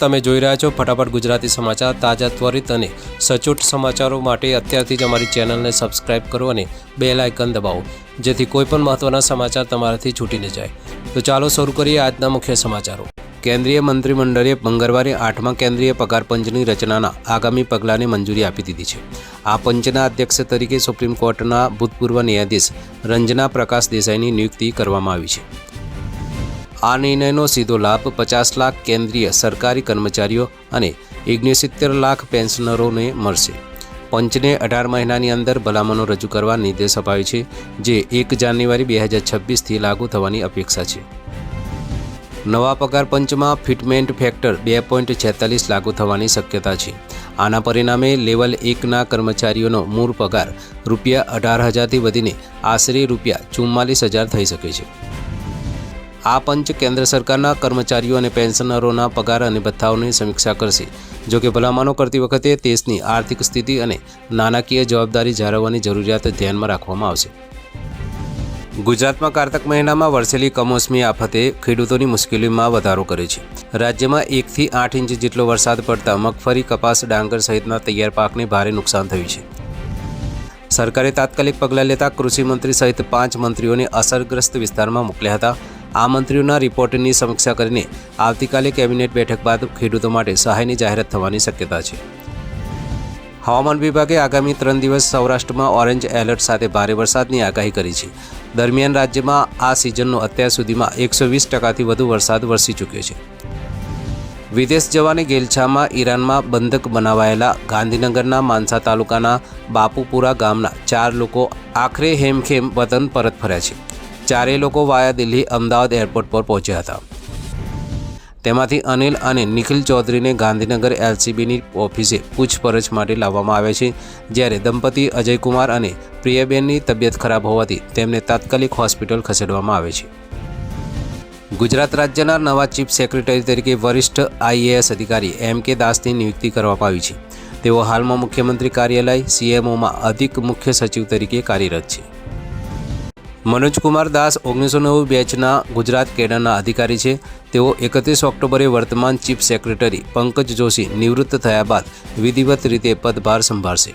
તમે જોઈ રહ્યા છો ફટાફટ ગુજરાતી સમાચાર તાજા ત્વરિત અને સચોટ સમાચારો માટે અત્યારથી જ અમારી ચેનલને સબસ્ક્રાઇબ કરો અને બે લાયકન દબાવો, જેથી કોઈપણ મહત્ત્વના સમાચાર તમારાથી છૂટી ન જાય. તો ચાલો શરૂ કરીએ આજના મુખ્ય સમાચારો. કેન્દ્રીય મંત્રીમંડળે મંગળવારે આઠમા કેન્દ્રીય પગાર પંચની રચનાના આગામી પગલાંને મંજૂરી આપી દીધી છે. આ પંચના અધ્યક્ષ તરીકે સુપ્રીમ કોર્ટના ભૂતપૂર્વ ન્યાયાધીશ રંજના પ્રકાશ દેસાઈની નિયુક્તિ કરવામાં આવી છે. આ નિર્ણયનો સીધો લાભ પચાસ લાખ કેન્દ્રીય સરકારી કર્મચારીઓ અને ઓગણસિત્તેર લાખ પેન્શનરોને મળશે. પંચને અઢાર મહિનાની અંદર ભલામણો રજૂ કરવા નિર્દેશ અપાયો છે, જે એક જાન્યુઆરી બે હજાર છવ્વીસથી લાગુ થવાની અપેક્ષા છે. નવા પગાર પંચમાં ફિટમેન્ટ ફેક્ટર બે પોઈન્ટ છેતાલીસ લાગુ થવાની શક્યતા છે. આના પરિણામે લેવલ એકના કર્મચારીઓનો મૂળ પગાર રૂપિયા અઢાર હજારથી વધીને આશરે રૂપિયા ચુમ્માલીસ હજાર થઈ શકે છે. આ પંચ કેન્દ્ર સરકારના કર્મચારીઓ અને પેન્શનરોના પગાર અને ભથ્થાઓની સમીક્ષા કરશે. જો કે ભલામણો કરતી વખતે દેશની આર્થિક સ્થિતિ અને નાણાકીય જવાબદારી જાળવવાની જરૂરિયાત ધ્યાનમાં રાખવામાં આવશે. ગુજરાતમાં કારતક મહિનામાં વરસેલી કમોસમી આફતે ખેડૂતોની મુશ્કેલીમાં વધારો કર્યો છે. રાજ્યમાં એકથી આઠ ઇંચ જેટલો વરસાદ પડતા મગફળી, કપાસ, ડાંગર સહિતના તૈયાર પાકને ભારે નુકસાન થયું છે. સરકારે તાત્કાલિક પગલાં લેતા કૃષિમંત્રી સહિત પાંચ મંત્રીઓને અસરગ્રસ્ત વિસ્તારમાં મોકલ્યા હતા. આ મંત્રીઓના રિપોર્ટની સમીક્ષા કરીને આવતીકાલે કેબિનેટ બેઠક બાદ ખેડૂતો માટે સહાયની જાહેરાત થવાની શક્યતા છે. હવામાન વિભાગે આગામી ત્રણ દિવસ સૌરાષ્ટ્રમાં ઓરેન્જ એલર્ટ સાથે ભારે વરસાદની આગાહી કરી છે. દરમિયાન રાજ્યમાં આ સિઝનનો અત્યાર સુધીમાં એકસો વીસ ટકાથી વધુ વરસાદ વરસી ચૂક્યો છે. વિદેશ જવાની ગેલછામાં ઈરાનમાં બંધક બનાવાયેલા ગાંધીનગરના માનસા તાલુકાના બાપુપુરા ગામના ચાર લોકો આખરે હેમખેમ વતન પરત ફર્યા છે. ચારેય લોકો વાયા દિલ્હી અમદાવાદ એરપોર્ટ પર પહોંચ્યા હતા. તેમાંથી અનિલ અને નિખિલ ચૌધરીને ગાંધીનગર એલસીબીની ઓફિસે પૂછપરછ માટે લાવવામાં આવ્યા છે, જ્યારે દંપતી અજયકુમાર અને પ્રિયાબેનની તબિયત ખરાબ હોવાથી તેમને તાત્કાલિક હોસ્પિટલ ખસેડવામાં આવે છે. ગુજરાત રાજ્યના નવા ચીફ સેક્રેટરી તરીકે વરિષ્ઠ આઈએએસ અધિકારી એમ કે દાસની નિયુક્તિ કરવામાં આવી છે. તેઓ હાલમાં મુખ્યમંત્રી કાર્યાલય, સીએમઓમાં અધિક મુખ્ય સચિવ તરીકે કાર્યરત છે. મનોજકુમાર દાસ ઓગણીસો નવ્વું બેચના ગુજરાત કેડરના અધિકારી છે. તેઓ એકત્રીસ ઓક્ટોબરે વર્તમાન ચીફ સેક્રેટરી પંકજ જોશી નિવૃત્ત થયા બાદ વિધિવત રીતે પદભાર સંભાળશે.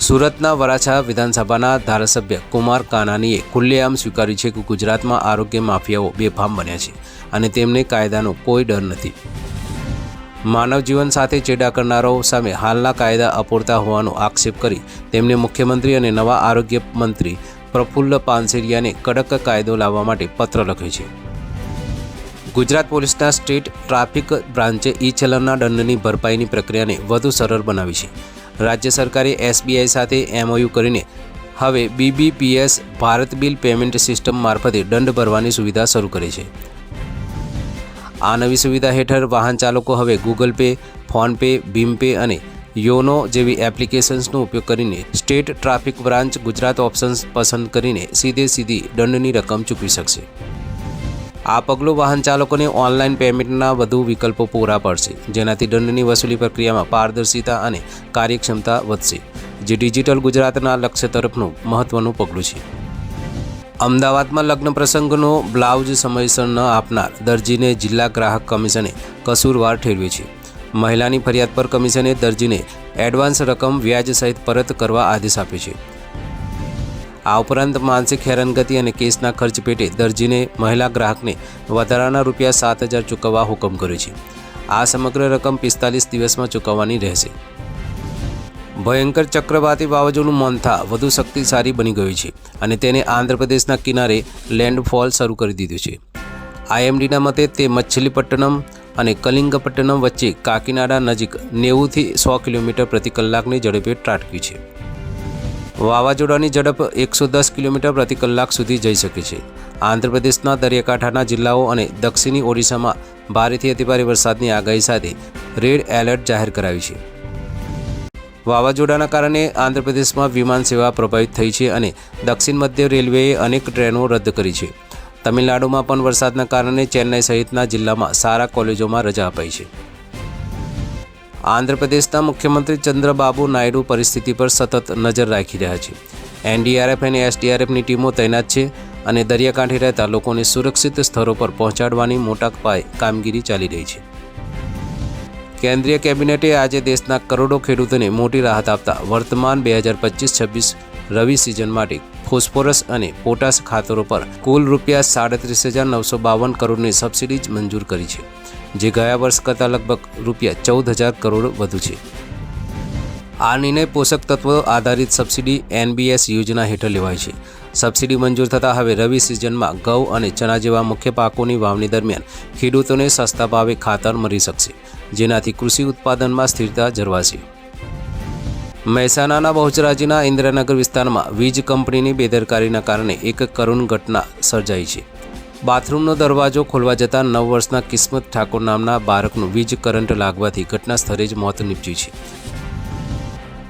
સુરતના વરાછા વિધાનસભાના ધારાસભ્ય કુમાર કાનાનીએ ખુલ્લેઆમ સ્વીકાર્યું છે કે ગુજરાતમાં આરોગ્ય માફિયાઓ બેફામ બન્યા છે અને તેમને કાયદાનો કોઈ ડર નથી. માનવ જીવન સાથે ચેડા કરનારાઓ સામે હાલના કાયદા અપૂરતા હોવાનો આક્ષેપ કરી તેમને મુખ્યમંત્રી અને નવા આરોગ્ય મંત્રી પ્રફુલ્લ પાનસેરિયાને કડક કાયદો લાવવા માટે પત્ર લખ્યો છે. ગુજરાત પોલીસના સ્ટેટ ટ્રાફિક બ્રાન્ચે ઈ ચલણના દંડની ભરપાઈની પ્રક્રિયાને વધુ સરળ બનાવી છે. રાજ્ય સરકારે એસબીઆઈ સાથે એમઓયુ કરીને હવે BBPS Bharat bill payment system મારફતે દંડ ભરવાની સુવિધા શરૂ કરી છે. આ નવી સુવિધા હેઠળ વાહન ચાલકો હવે ગૂગલ પે ફોનપે ભીમપે અને યોનો જેવી એપ્લિકેશન્સનો ઉપયોગ કરીને state traffic branch Gujarat options પસંદ કરીને સીધે સીધી દંડની રકમ ચૂકવી શકશે. આ પગલું વાહન ચાલકોને ઓનલાઈન પેમેન્ટના વધુ વિકલ્પો પૂરા પાડશે, જેનાથી દંડની વસૂલી પ્રક્રિયામાં પારદર્શિતા અને કાર્યક્ષમતા વધશે, જે ડિજિટલ ગુજરાતના લક્ષ્ય તરફનું મહત્વનું પગલું છે. અમદાવાદમાં લગ્ન પ્રસંગનો બ્લાઉઝ સમયસર ન આપનાર દરજીને જિલ્લા ગ્રાહક કમિશને કસૂરવાર ઠેરવ્યો છે. મહિલાની ફરિયાદ પર કમિશને દરજીને એડવાન્સ રકમ વ્યાજ સહિત પરત કરવા આદેશ આપ્યો છે. આ ઉપરાંત માનસિક હેરાનગતિ અને કેસના ખર્ચ પેટે દરજીને મહિલા ગ્રાહકને વધારાના રૂપિયા સાત હજાર ચૂકવવા હુકમ કર્યો છે. આ સમગ્ર રકમ પિસ્તાલીસ દિવસમાં ચૂકવવાની રહેશે. ભયંકર ચક્રવાતી વાવાઝોડું મોન્થા વધુ શક્તિશાળી બની ગયું છે અને તેને આંધ્રપ્રદેશના કિનારે લેન્ડફોલ શરૂ કરી દીધું છે. આઈએમડીના મતે તે મછલીપટ્ટનમ અને કલિંગપટ્ટનમ વચ્ચે કાકીનાડા નજીક નેવુંથી સો કિલોમીટર પ્રતિ કલાકની ઝડપે ત્રાટક્યું છે. વાવાઝોડાની ઝડપ એકસો દસ કિલોમીટર પ્રતિ કલાક સુધી જઈ શકે છે. આંધ્રપ્રદેશના દરિયાકાંઠાના જિલ્લાઓ અને દક્ષિણી ઓડિશામાં ભારેથી અતિભારે વરસાદની આગાહી સાથે રેડ એલર્ટ જાહેર કરાયું છે. વાવાઝોડાના કારણે આંધ્રપ્રદેશમાં વિમાન સેવા પ્રભાવિત થઈ છે અને દક્ષિણ મધ્ય રેલવેએ અનેક ટ્રેનો રદ કરી છે. તમિલનાડુમાં પણ વરસાદના કારણે ચેન્નઈ સહિતના જિલ્લામાં સારા કોલેજોમાં રજા અપાઈ છે. આંધ્રપ્રદેશના મુખ્યમંત્રી ચંદ્રબાબુ નાયડુ પરિસ્થિતિ પર સતત નજર રાખી રહ્યા છે. એનડીઆરએફ અને એસડીઆરએફની ટીમો તૈનાત છે અને દરિયાકાંઠે રહેતા લોકોને સુરક્ષિત સ્થળો પર પહોંચાડવાની મોટા પાયે કામગીરી ચાલી રહી છે. કેન્દ્રીય કેબિનેટે આજે દેશના કરોડો ખેડૂતોને મોટી રાહત આપતા વર્તમાન બે હજાર પચીસ છવ્વીસ રવિ સિઝન માટે ફોસ્ફોરસ અને પોટાશ ખાતરો પર કુલ રૂપિયા સાડત્રીસ હજાર નવસો બાવન કરોડની સબસિડી મંજૂર કરી છે, જે ગયા વર્ષ કરતાં લગભગ રૂપિયા ચૌદ હજાર કરોડ વધુ છે. આ નિર્ણય પોષક તત્વ આધારિત સબસિડી એનબીએસ યોજના હેઠળ લેવાય છે. સબસિડી મંજૂર થતાં હવે રવિ સિઝનમાં ઘઉં અને ચણા જેવા મુખ્ય પાકોની વાવણી દરમિયાન ખેડૂતોને સસ્તા ભાવે ખાતર મળી શકશે, જેનાથી કૃષિ ઉત્પાદનમાં સ્થિરતા જળવાશે. મહેસાણાના બહુચરાજીના ઇન્દ્રનગર વિસ્તારમાં વીજ કંપનીની બેદરકારીના કારણે એક કરુણ ઘટના સર્જાઈ છે. બાથરૂમનો દરવાજો ખોલવા જતાં નવ વર્ષના કિસ્મત ઠાકોર નામના બાળકનું વીજ કરંટ લાગવાથી ઘટના સ્થળે જ મોત નીપજ્યું છે.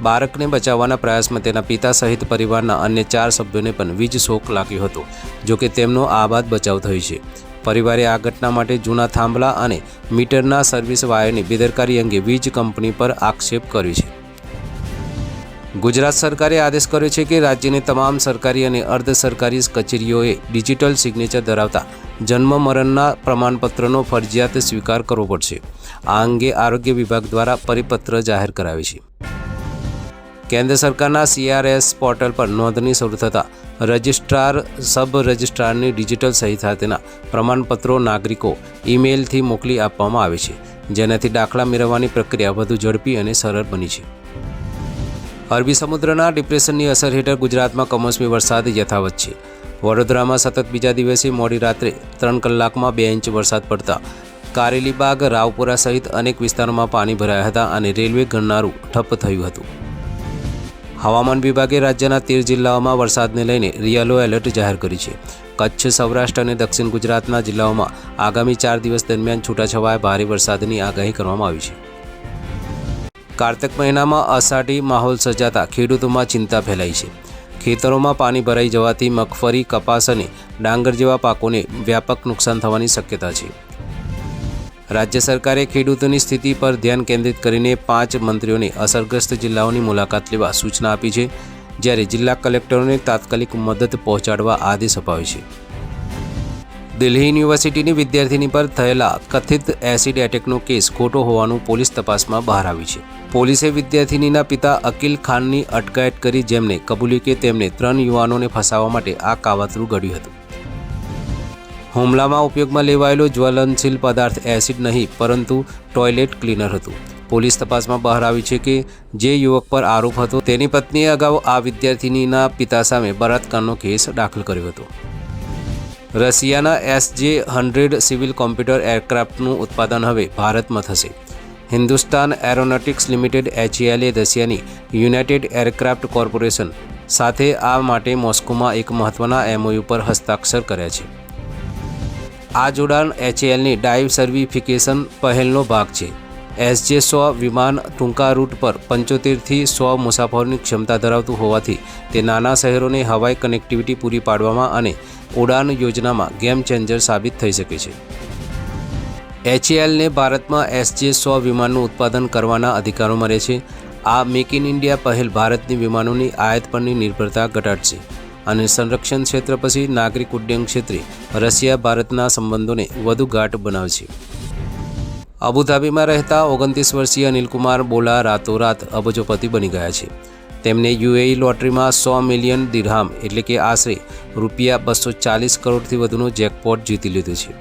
બાળકને બચાવવાના પ્રયાસમાં તેના પિતા સહિત પરિવારના અન્ય ચાર સભ્યોને પણ વીજ શોક લાગ્યો હતો જોકે તેમનો આ બાદ બચાવ થયો છે. પરિવારે આ ઘટના માટે જૂના થાંભલા અને મીટરના સર્વિસ વાયરની બેદરકારી અંગે વીજ કંપની પર આક્ષેપ કર્યો છે. ગુજરાત સરકારે આદેશ કર્યો છે કે રાજ્યની તમામ સરકારી અને અર્ધ સરકારી કચેરીઓએ ડિજિટલ સિગ્નેચર ધરાવતા જન્મ મરણના પ્રમાણપત્રનો ફરજિયાત સ્વીકાર કરવો પડશે. આ અંગે આરોગ્ય વિભાગ દ્વારા પરિપત્ર જાહેર કરાવે છે. કેન્દ્ર સરકારના સીઆરએસ પોર્ટલ પર નોંધણી શરૂ થતાં રજિસ્ટ્રાર સબ રજિસ્ટ્રારની ડિજિટલ સહી સાથેના પ્રમાણપત્રો નાગરિકો ઈમેલથી મોકલી આપવામાં આવે છે, જેનાથી દાખલા મેળવવાની પ્રક્રિયા વધુ ઝડપી અને સરળ બની છે. અરબી સમુદ્રના ડિપ્રેશનની અસર હેઠળ ગુજરાતમાં કમોસમી વરસાદ યથાવત છે. વડોદરામાં સતત બીજા દિવસે મોડી રાત્રે ત્રણ કલાકમાં બે ઇંચ વરસાદ પડતા કારેલીબાગ રાવપુરા સહિત અનેક વિસ્તારોમાં પાણી ભરાયા હતા અને રેલવે ગણનારું ઠપ્પ થયું હતું. હવામાન વિભાગે રાજ્યના તેર જિલ્લાઓમાં વરસાદને લઈને યલો એલર્ટ જાહેર કર્યું છે. કચ્છ, સૌરાષ્ટ્ર અને દક્ષિણ ગુજરાતના જિલ્લાઓમાં આગામી ચાર દિવસ દરમિયાન છૂટાછવાયા ભારે વરસાદની આગાહી કરવામાં આવી છે. કાર્તક મહિનામાં અષાઢી માહોલ સર્જાતા ખેડૂતોમાં ચિંતા ફેલાઈ છે. ખેતરોમાં પાણી ભરાઈ જવાથી મગફળી, કપાસ અને ડાંગર જેવા પાકોને વ્યાપક નુકસાન થવાની શક્યતા છે. રાજ્ય સરકારે ખેડૂતોની સ્થિતિ પર ધ્યાન કેન્દ્રિત કરીને પાંચ મંત્રીઓને અસરગ્રસ્ત જિલ્લાઓની મુલાકાત લેવા સૂચના આપી છે, જ્યારે જિલ્લા કલેક્ટરોને તાત્કાલિક મદદ પહોંચાડવા આદેશ અપાયો છે. દિલ્હી યુનિવર્સિટીની વિદ્યાર્થીની પર થયેલા કથિત એસિડ એટેકનો કેસ ખોટો હોવાનું પોલીસ તપાસમાં બહાર આવ્યું છે. પોલીસે વિદ્યાર્થિનીના પિતા અકિલ ખાનની અટકાયત કરી જેમને કબૂલ્યું કે તેમણે ત્રણ યુવાનોને ફસાવવા માટે આ કાવતરું ઘડ્યું હતું. હુમલામાં ઉપયોગમાં લેવાયેલો જ્વલનશીલ પદાર્થ એસિડ નહીં, પરંતુ ટોયલેટ ક્લીનર હતું. પોલીસ તપાસમાં બહાર આવી છે કે જે યુવક પર આરોપ હતો, તેની પત્નીએ અગાઉ આ વિદ્યાર્થિનીના પિતા સામે બળાત્કારનો કેસ દાખલ કર્યો હતો. રશિયાના એસજે હંડ્રેડ સિવિલ કોમ્પ્યુટર એરક્રાફ્ટનું ઉત્પાદન હવે ભારતમાં થશે. હિન્દુસ્તાન એરોનોટિક્સ લિમિટેડ એચએલએ રશિયાની યુનાઇટેડ એરક્રાફ્ટ કોર્પોરેશન સાથે આ માટે મોસ્કોમાં એક મહત્વના એમઓયુ પર હસ્તાક્ષર કર્યા છે. આ જોડાણ એચએલની ડાઇવ સર્વિફિકેશન પહેલનો ભાગ છે. એસજે સો વિમાન ટૂંકા રૂટ પર પંચોતેરથી સો મુસાફરોની ક્ષમતા ધરાવતું હોવાથી તે નાના શહેરોને હવાઈ કનેક્ટિવિટી પૂરી પાડવામાં અને ઉડાન યોજનામાં ગેમ ચેન્જર સાબિત થઈ શકે છે. એચએલને ભારતમાં એસજે સો વિમાનનું ઉત્પાદન કરવાના અધિકારો મળે છે. આ મેક ઇન ઇન્ડિયા પહેલ ભારતની વિમાનોની આયાત પરની નિર્ભરતા ઘટાડશે અને સંરક્ષણ ક્ષેત્ર પછી નાગરિક ઉડ્ડયન ક્ષેત્રે રશિયા ભારતના સંબંધોને વધુ ગાઢ બનાવશે. અબુધાબીમાં રહેતા ઓગણત્રીસ વર્ષીય અનિલકુમાર બોલા રાતોરાત અબજોપતિ બની ગયા છે. તેમને યુએઈ લોટરીમાં સો મિલિયન દિરહામ એટલે કે આશરે રૂપિયા બસો ચાલીસ કરોડથી વધુનું જેકપોટ જીતી લીધું છે.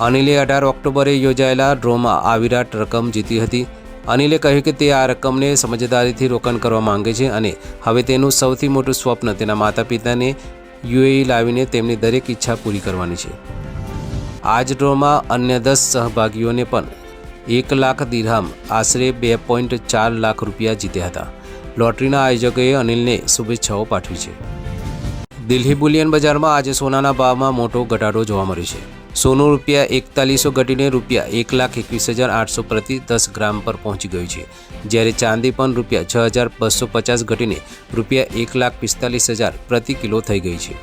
અનિલે અઢાર ઓક્ટોબરે યોજાયેલા ડ્રોમાં આ વિરાટ રકમ જીતી હતી. અનિલે કહ્યું કે તે આ રકમને સમજદારીથી રોકાણ કરવા માંગે છે અને હવે તેનું સૌથી મોટું સ્વપ્ન તેના માતા પિતાને યુએઈ લાવીને તેમની દરેક ઈચ્છા પૂરી કરવાની છે. આ જ ડ્રોમાં અન્ય દસ સહભાગીઓને પણ એક લાખ દિરહામ આશરે બે પોઈન્ટ ચાર લાખ રૂપિયા જીત્યા હતા. લોટરીના આયોજકોએ અનિલને શુભેચ્છાઓ પાઠવી છે. દિલ્હી બુલિયન બજારમાં આજે સોનાના ભાવમાં મોટો ઘટાડો જોવા મળ્યો છે. સોનું રૂપિયા એકતાલીસો ઘટીને રૂપિયા એક લાખ એકવીસ હજાર આઠસો પ્રતિ દસ ગ્રામ પર પહોંચી ગયું છે. જ્યારે ચાંદી પણ રૂપિયા છ હજાર બસો પચાસ ઘટીને રૂપિયા એક લાખ પિસ્તાલીસ હજાર પ્રતિ કિલો થઈ ગઈ છે.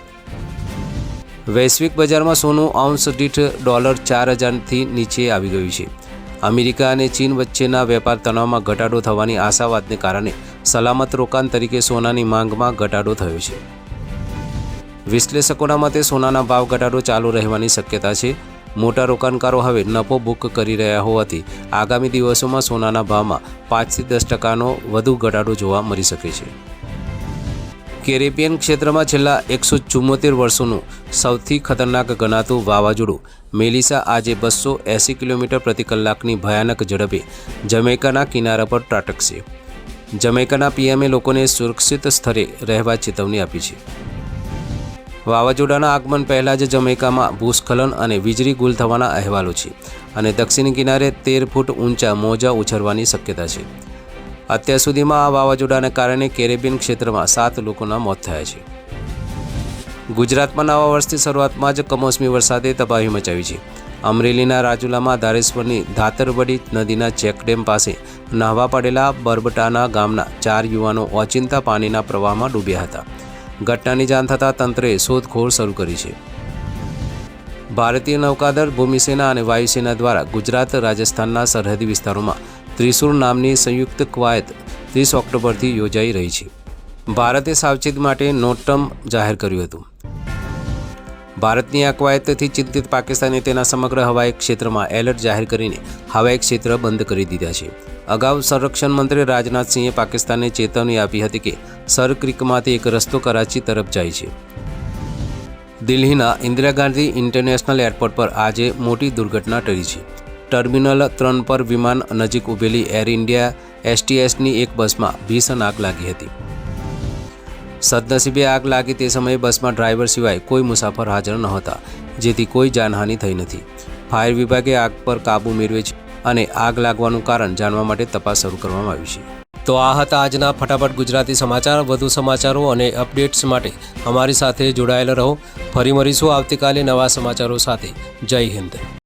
વૈશ્વિક બજારમાં સોનું આઉન્સ દીઠ ડોલર ચાર હજારથી નીચે આવી ગયું છે. અમેરિકા અને ચીન વચ્ચેના વેપાર તણાવમાં ઘટાડો થવાની આશાવાદને કારણે સલામત રોકાણ તરીકે સોનાની માંગમાં ઘટાડો થયો છે. વિશ્લેષકોના મતે સોનાના ભાવ ઘટાડો ચાલુ રહેવાની શક્યતા છે. મોટા રોકાણકારો હવે નફો બુક કરી રહ્યા હોવાથી આગામી દિવસોમાં સોનાના ભાવમાં પાંચથી દસ ટકાનો વધુ ઘટાડો જોવા મળી શકે છે. કેરેબિયન ક્ષેત્રમાં છેલ્લા એકસો ચુમ્મોતેર વર્ષોનું સૌથી ખતરનાક ગણાતું વાવાઝોડું મેલિસા આજે બસો એંસી કિલોમીટર પ્રતિ કલાકની ભયાનક ઝડપે જમૈકાના કિનારા પર ત્રાટકશે. જમૈકાના પીએમએ લોકોને સુરક્ષિત સ્થળે રહેવા ચેતવણી આપી છે. વાવાઝોડાના આગમન પહેલાં જ જમૈકામાં ભૂસ્ખલન અને વીજળી ગુલ થવાના અહેવાલો છે અને દક્ષિણ કિનારે તેર ફૂટ ઊંચા મોજા ઉછરવાની શક્યતા છે. અત્યાર સુધીમાં આ વાવાઝોડાને કારણે કેરેબિયન ક્ષેત્રમાં સાત લોકોના મોત થયા છે. ગુજરાતમાં નવા વર્ષની શરૂઆતમાં જ કમોસમી વરસાદે તબાહી મચાવી છે. અમરેલીના રાજુલામાં ધારેશ્વરની ધાતરવડી નદીના ચેકડેમ પાસે નાહવા પડેલા બરબટાના ગામના ચાર યુવાનો ઓચિંતા પાણીના પ્રવાહમાં ડૂબ્યા હતા. ઘટનાની જાણ થતાં તંત્રે શોધખોળ શરૂ કરી છે. ભારતીય નૌકાદળ, ભૂમિસેના અને વાયુસેના દ્વારા ગુજરાત રાજસ્થાનના સરહદી વિસ્તારોમાં ત્રિશુર નામની સંયુક્ત કવાયત ત્રીસ ઓક્ટોબરથી યોજાઈ રહી છે. ભારતે સાવચેત માટે નોટમ જાહેર કર્યું હતું. ભારતની આ કવાયતથી ચિંતિત પાકિસ્તાને તેના સમગ્ર હવાઈ ક્ષેત્રમાં એલર્ટ જાહેર કરીને હવાઈ ક્ષેત્ર બંધ કરી દીધા છે. અગાઉ સંરક્ષણ મંત્રી રાજનાથસિંહે પાકિસ્તાનને ચેતવણી આપી હતી કે સર ક્રિકમાંથી એક રસ્તો કરાચી તરફ જાય છે. દિલ્હીના ઇન્દિરા ગાંધી ઇન્ટરનેશનલ એરપોર્ટ પર આજે મોટી દુર્ઘટના ટળી છે. ટર્મિનલ ત્રણ પર વિમાન નજીક ઊભેલી એર ઇન્ડિયા એસટીએસની એક બસમાં ભીષણ આગ લાગી હતી. સદનસીબે આગ લાગી તે સમયે બસમાં ડ્રાઈવર સિવાય કોઈ મુસાફર હાજર નહોતા, જેથી કોઈ જાનહાનિ થઈ નથી. ફાયર વિભાગે આગ પર કાબૂ મેળવે છે અને આગ લાગવાનું કારણ જાણવા માટે તપાસ શરૂ કરવામાં આવી છે. તો આ હતા આજના ફટાફટ ગુજરાતી સમાચાર. વધુ સમાચારો અને અપડેટ્સ માટે અમારી સાથે જોડાયેલા રહો. ફરી મળીશું આવતીકાલે નવા સમાચારો સાથે. જય હિન્દ.